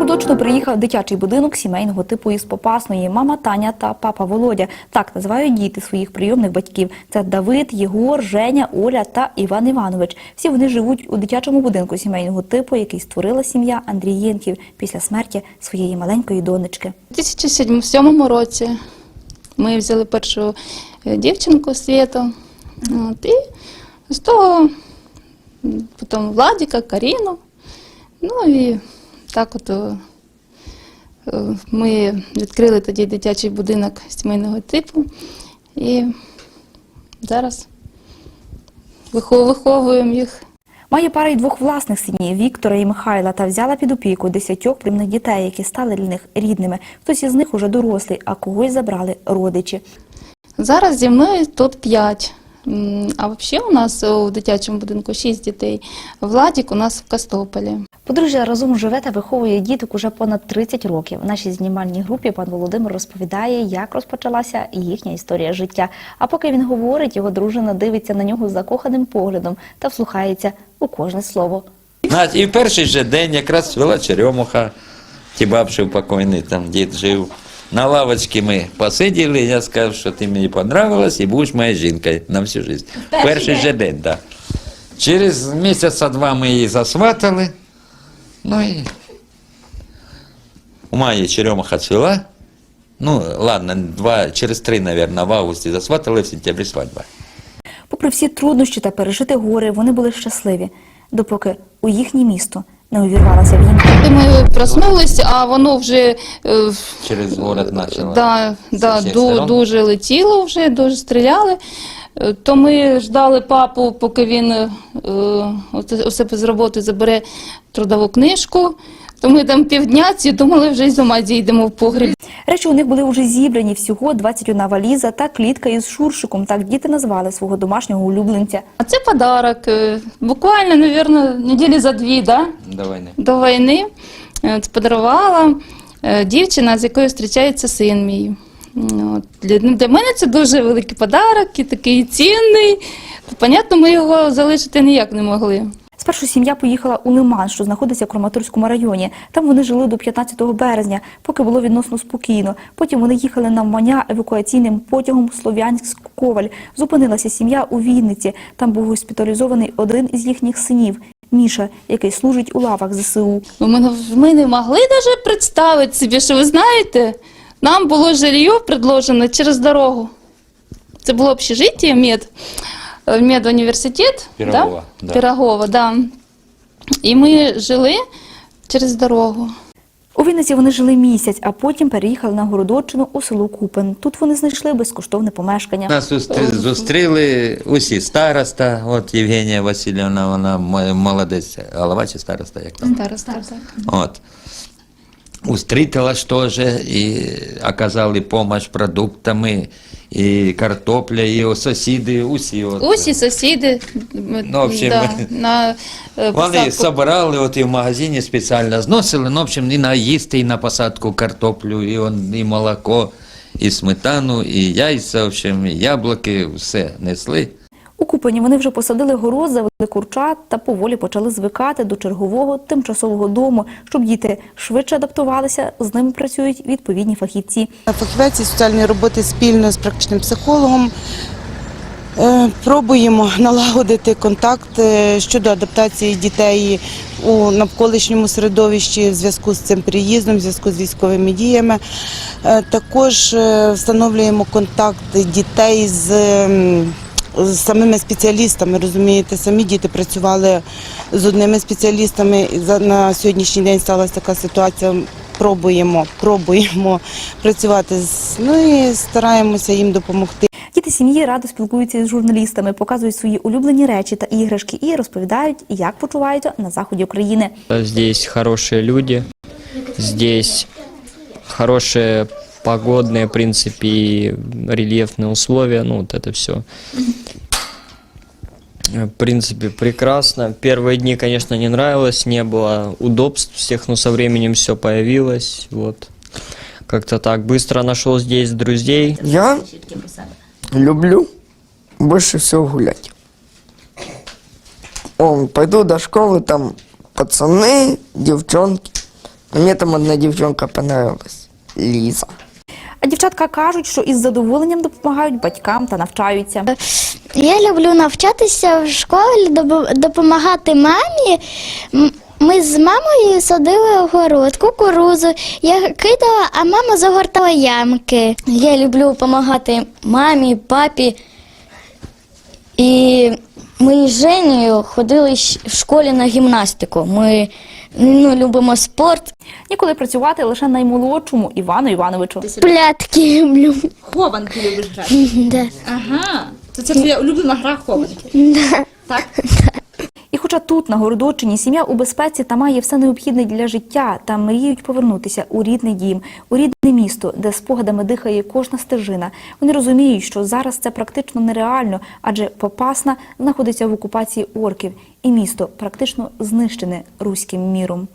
Городочно приїхав дитячий будинок сімейного типу із Попасної. Мама Таня та папа Володя. Так називають діти своїх прийомних батьків. Це Давид, Єгор, Женя, Оля та Іван Іванович. Всі вони живуть у дитячому будинку сімейного типу, який створила сім'я Андрієнків після смерті своєї маленької донечки. У 2007 році ми взяли першу е, дівчинку Світу. От, і з того потім Владіка, Каріну. Ну і так от е, е, ми відкрили тоді дитячий будинок сімейного типу. І зараз виховуємо їх. Має пара й двох власних синів Віктора і Михайла та взяла під опіку десятьох прийомних дітей, які стали для них рідними. Хтось із них уже дорослий, а когось забрали родичі. Зараз зі мною тут п'ять. А взагалі у нас у дитячому будинку шість дітей. Владік у нас в Костополі. Подружжя разом живе та виховує діток уже понад 30 років. В нашій знімальній групі пан Володимир розповідає, як розпочалася їхня історія життя. А поки він говорить, його дружина дивиться на нього з закоханим поглядом та вслухається у кожне слово. Навіть і в перший же день якраз свела черемуха, ті бабши покойний, там дід жив. На лавочці ми посиділи, я сказав, що ти мені понравилась і будеш моєю жінкою на всю життя. В перший же день, так. Да. Через місяця два ми її засватали. Ну і у маї черемуха цвіла. Ну, ладно, два, через три, мабуть, в августі засватали, в сентябрі свадьба. Попри всі труднощі та пережити гори, вони були щасливі, допоки у їхнє місто не увірвалася війна. Коли ми проснулись, а воно вже е, Через город почало. да, да, всіх ду- сторон. дуже летіло, вже дуже стріляли. Е, То ми ждали папу, поки він е, оце- у себе з роботи забере трудову книжку. То ми там півдня ці думали, вже й з ума зійдемо в погріб. Речі у них були вже зібрані всього 21 валіза та клітка із шуршиком. Так діти назвали свого домашнього улюбленця. А це подарок. е, Буквально, мабуть, неділі за дві, да? Давай не. до війни от, подарувала е, дівчина, з якою зустрічається син мій. От, для, ну, для мене це дуже великий подарок і такий цінний. Понятно, ми його залишити ніяк не могли. Спершу сім'я поїхала у Лиман, що знаходиться в Краматорському районі. Там вони жили до 15 березня, поки було відносно спокійно. Потім вони їхали на Вмання евакуаційним потягом Слов'янськ-Коваль. Зупинилася сім'я у Вінниці. Там був госпіталізований один із їхніх синів Міша, який служить у лавах ЗСУ. Ну, Ми, ми не могли навіть представити собі, що ви знаєте, нам було жилье предложено через дорогу. Це було общежиття мед, е, медуніверситет. Пирогова, да? да. Пирогова, да. І ми жили через дорогу. У Вінниці вони жили місяць, а потім переїхали на Городоччину у село Купин. Тут вони знайшли безкоштовне помешкання. Нас зустріли усі староста, от Євгенія Васильівна, вона молодець, голова чи староста, як там. Так. От. Устрітилась теж і оказали допомогу продуктами, і картопля, і сусіди, усі. От. Усі сусіди Ну, в общем, да, на е, Вони посадку. собирали от і в магазині спеціально зносили, ну, в общем, і на їсти, і на посадку картоплю, і, он, і молоко, і сметану, і яйця, в общем, і яблуки, все несли. У Купині вони вже посадили город, завели курчат та поволі почали звикати до чергового тимчасового дому. Щоб діти швидше адаптувалися, з ними працюють відповідні фахівці. Фахівець із соціальної роботи спільно з практичним психологом е, пробуємо налагодити контакт е, щодо адаптації дітей у навколишньому середовищі в зв'язку з цим приїздом, в зв'язку з військовими діями. Е, Також встановлюємо контакт дітей з. З самими спеціалістами, розумієте, самі діти працювали з одними спеціалістами. За- На сьогоднішній день сталася така ситуація. Пробуємо, пробуємо працювати з ну і стараємося їм допомогти. Діти сім'ї радо спілкуються з журналістами, показують свої улюблені речі та іграшки і розповідають, як почуваються на заході України. Здесь хорошие люди, здесь хорошие погодные, в принципе, и рельефные условия, ну вот это все. В принципе, прекрасно. Первые дни, конечно, не нравилось, не было удобств всех, но со временем все появилось, вот. Как-то так. Быстро нашел здесь друзей. Я люблю больше всего гулять. О, пойду до школы, там пацаны, девчонки. Мне там одна девчонка понравилась. Лиза. А дівчатка кажуть, що із задоволенням допомагають батькам та навчаються. Я люблю навчатися в школі, допомагати мамі. Ми з мамою садили огород, кукурузу. Я кидала, а мама загортала ямки. Я люблю допомагати мамі, папі. І ми з Женєю ходили в школі на гімнастику. Ми ну, любимо спорт. Ніколи працювати лише наймолодшому Івану Івановичу. Плятки люблю. Хованки любиш грати? Да. Ага. Це, це твоя улюблена гра хованки. Да. Так? І хоча тут, на Городочині, сім'я у безпеці та має все необхідне для життя, та мріють повернутися у рідний дім, у рідне місто, де спогадами дихає кожна стежина. Вони розуміють, що зараз це практично нереально, адже Попасна знаходиться в окупації орків, і місто практично знищене руським міром.